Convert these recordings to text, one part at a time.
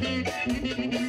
Thank you.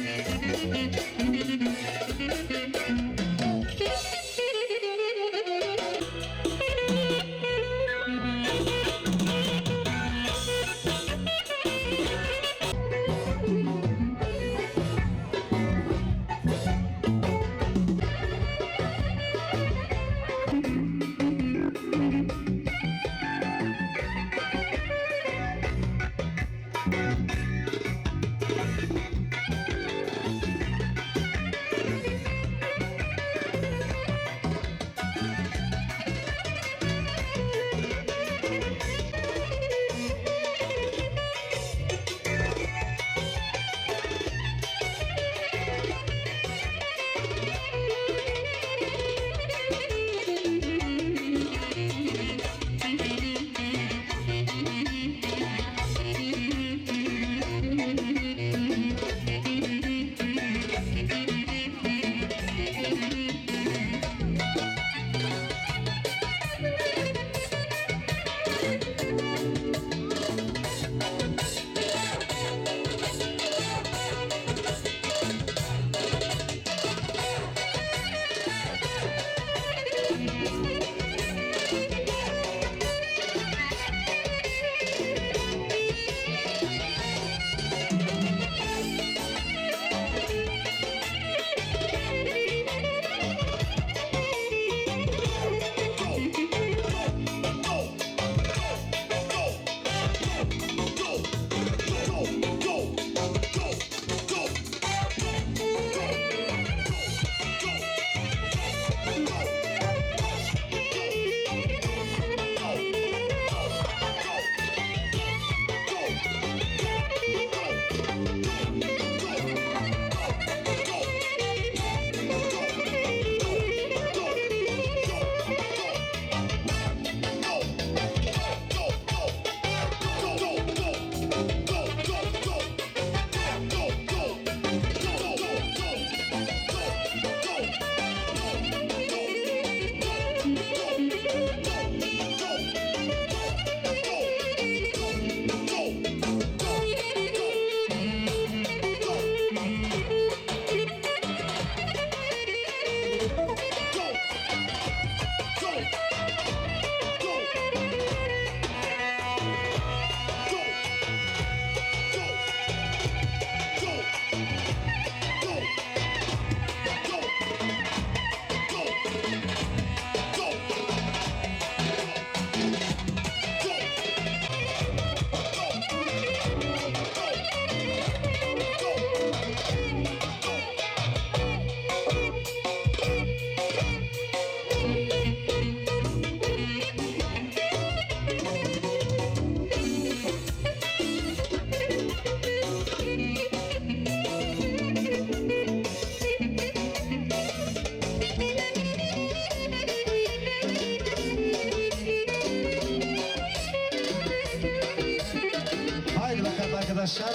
Arkadaşlar.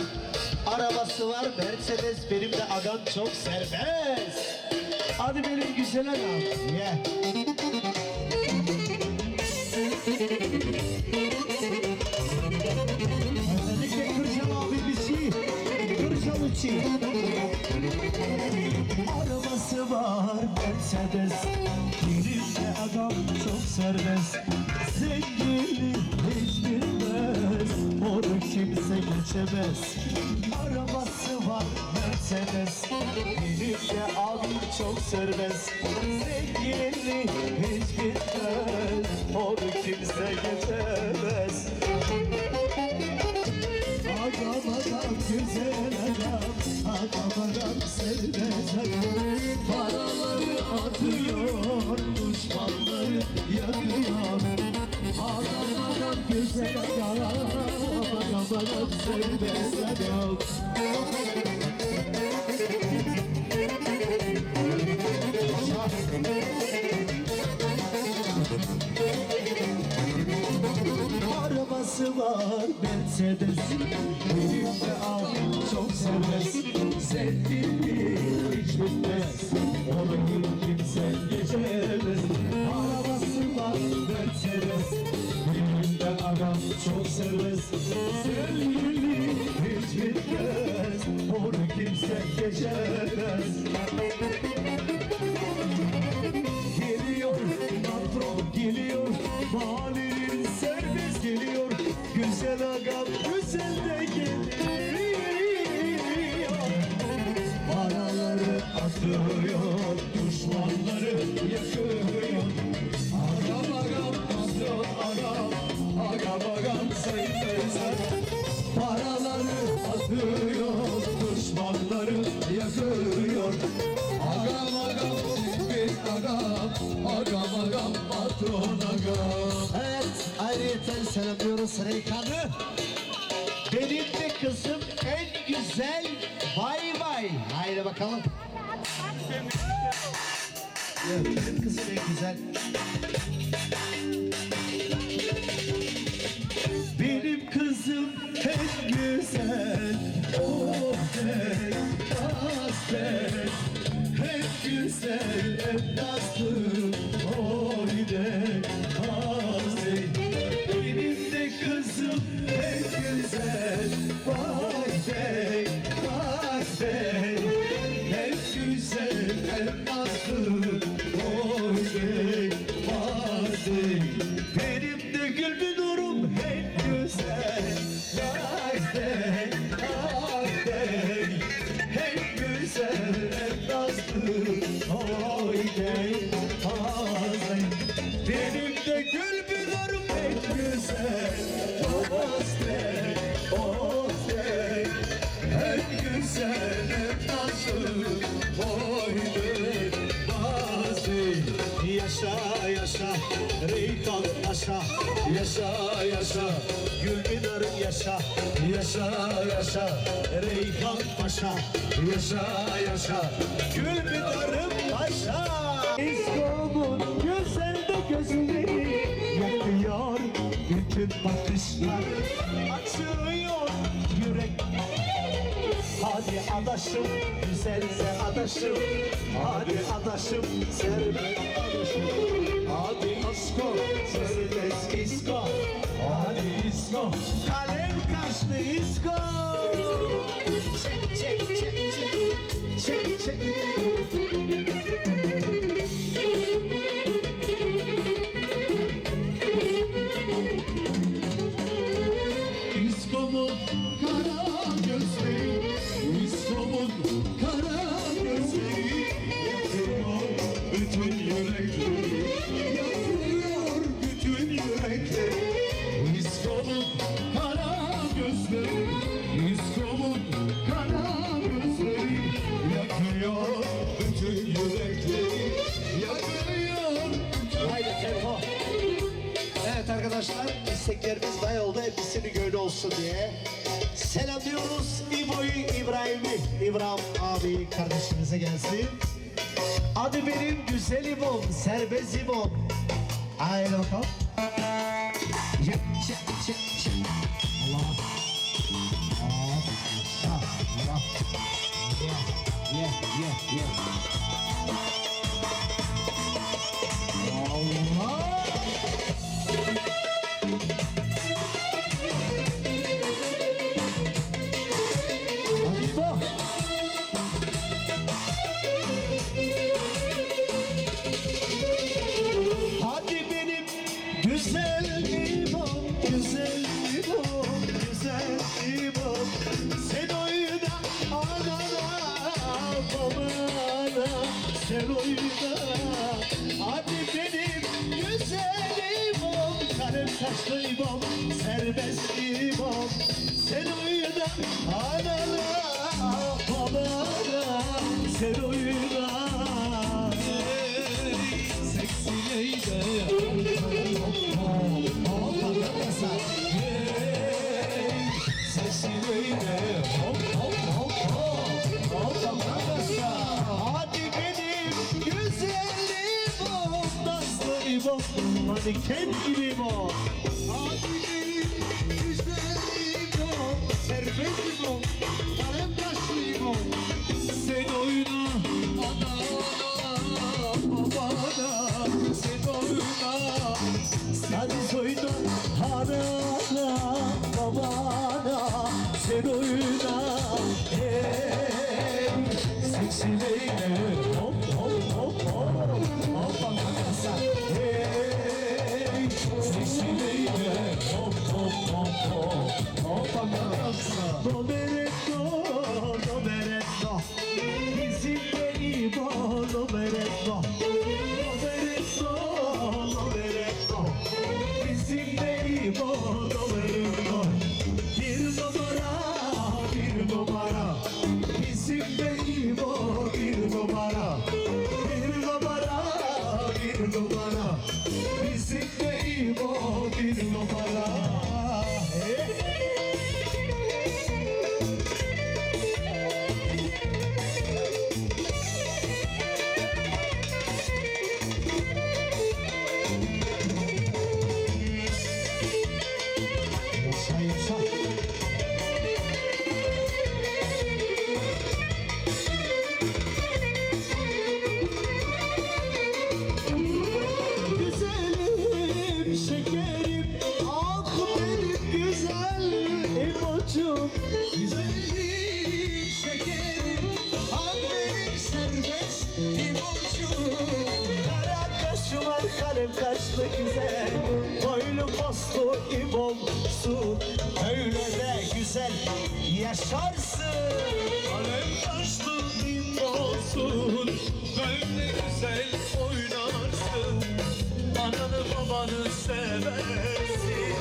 Arabası var Mercedes benim de agam çok serbest. Hadi benim güzel agam. Ye. Özellikle Kırşal abimizi, Kırşal için. Arabası var Mercedes Birinde adam çok serbest Onu kimse geçemez. Arabası var Mercedes. Birinde adam çok serbest. Zengini hiç bilmez Onu kimse geçemez. Adam adam güzel adam Adam adam serbest adam Paraları atıyor Düşmanları yakıyor Adam adam güzel adam Adam serbest adam Arabası var Mercedes Benim de al çok serbest Sevdiğini hiç bitmez Onu hiç kimse geçemez. Arabası var Mercedes. Benim de adam çok serbest Sevdiğini hiç bitmez Onu kimse geçemez Geliyor patron geliyor. Mahallenin servis geliyor. Güzel agam güzel de geliyor Paraları atıyor Düşmanları yakıyor. Agam agam patron agam atıyor Düşmanları yakıyor Agam agam zibit agam Agam agam patron agam Evet ayrıyeten selamlıyoruz Reykan'ı Reykan aşa Yaşa. Yaşa Gülbinarım yaşa Yaşa yaşa. Reyhan Paşa Yaşa yaşa. Gülbinarım Paşa. İskomun güzel de gözleri Yakıyor bütün bakışlar. Açıyor yürek. Hadi adaşım, güzelse adaşım. Hadi adaşım, serbest adaşım. Hadi asko, isko disco, kalenkarz disco. Check, check, check, check, check, check. Olsun diye. Selamlıyoruz İbo'yu İbrahim'i İbrahim abi kardeşimize gelsin. Adı benim güzel İbo'm serbest İbo'm. Haydi bakalım. Çek çek çek. Allah. Yeah, yeah, yeah. Manken gibi o Hadi benim güzelim o Serbest İbo Kalem taşlı İbo Sen oyna. Ana babana Sen oyna Sen oyna ana babana. Sen oyna. Hey Seksi leyla Hop hop hop hop. Hop Hey Hop hop. Hop bakasa Do bere do Do bo Bir Kara kaşı var kaşlı güzel Boylu poslu imomsun Öyle de güzel yaşarsın. Kalem taşlı olsun Böyle güzel oynarsın. Ananı babanı seversin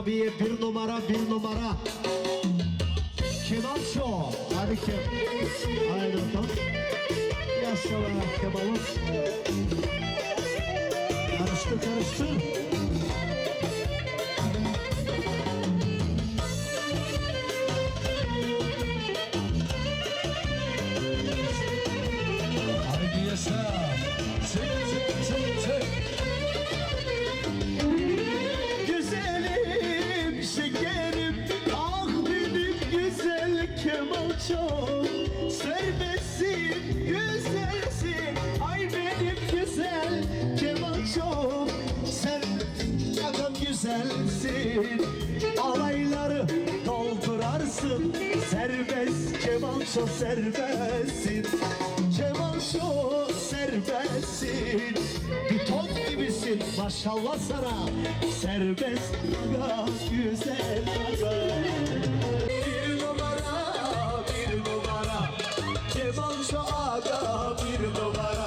abiye bir numara, bir numara. Kemal Show Hadi Kem Haydi bakalım. Yaşa Kemal'ım. Karıştır karıştır serbestsin Bir ton gibisin. Maşallah sana. Serbest aga güzel aga Bir numara bir numara. Kemalşo aga bir numara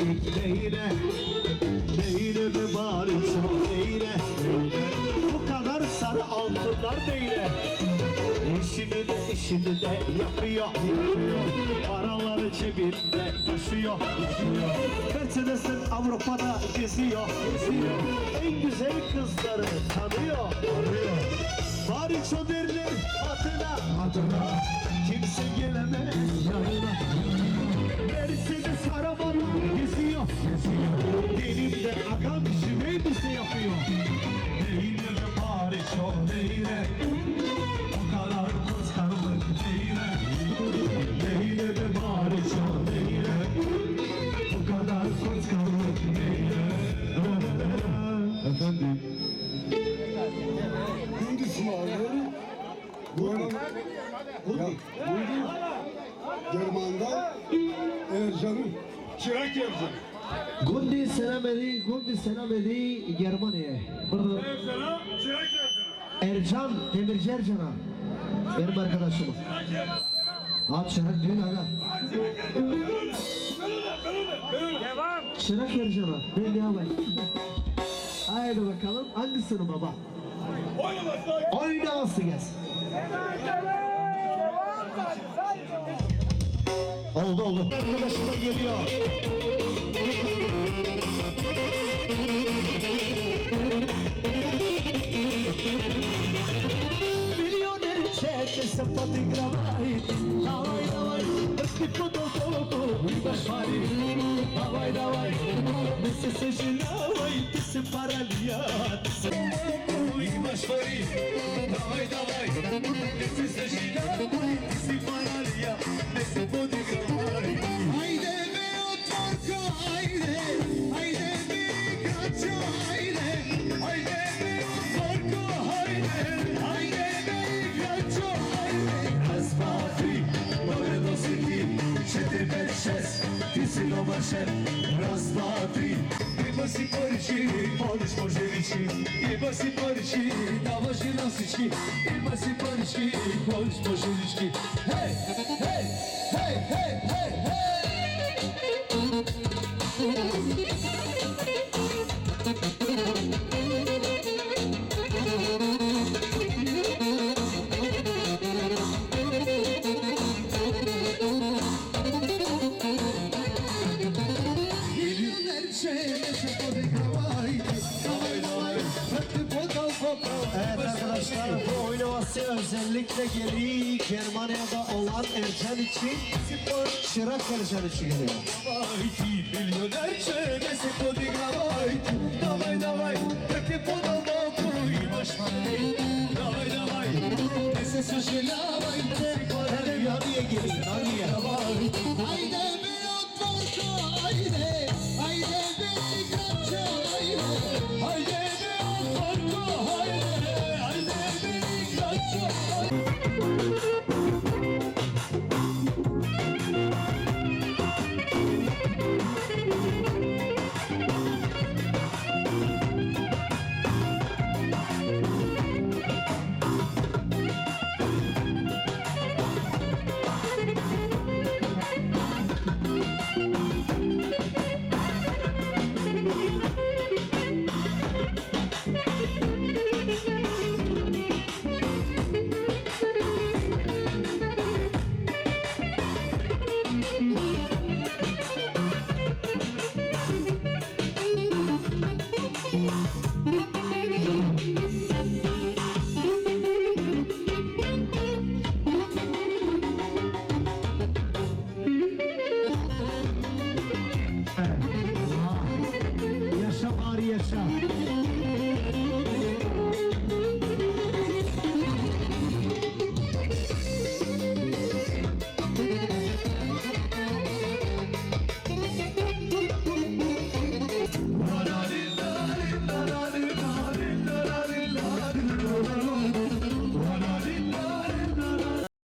zenginlik neyine Neyine de bariço, neyine Bu kadar sarı altınlar neyine İşini de işini de yapıyor. Paraları cebinde taşıyor. Mercedes'in Avrupa'da geziyor. En güzel kızları tanıyor, tanıyor. Bariço derler adına, adına. Kimse gelemez yanına. Mercedes arabanı geziyor. Denimde akan şiveymişi yapıyor. Neyine de neyine. O selam edi Germaniye. Burada. Ercan, Demirci Ercan'a. Benim arkadaşım. Abi Çırak değil aga. Çırak Ercan'a. Ben ne yapayım? Haydi bakalım hangisini baba? Oynaması gelsin. Oldu oldu. Arkadaşım da geliyor. Milioner çete sapatı aí. Davay se Eski koto koto Uyba şari Davay davay Nese sejinavay Tisi paraliya Uyba şari Davay davay vai, sejinavay Tisi paraliya Nese bodi gravait nasze Raz, dwa, tri Iba si poriči, voliš po želiči Iba si poriči, davaš i nosički. Iba si poriči, voliš po Hej! özellikle geri Germanya'da olan Ercan için Çırak Ercan için geliyor. Milyoner çenesi kodik davay Davay davay Peki bu da boku İmaş Davay davay Nesi sushi lavay Her yer yarıya geliyor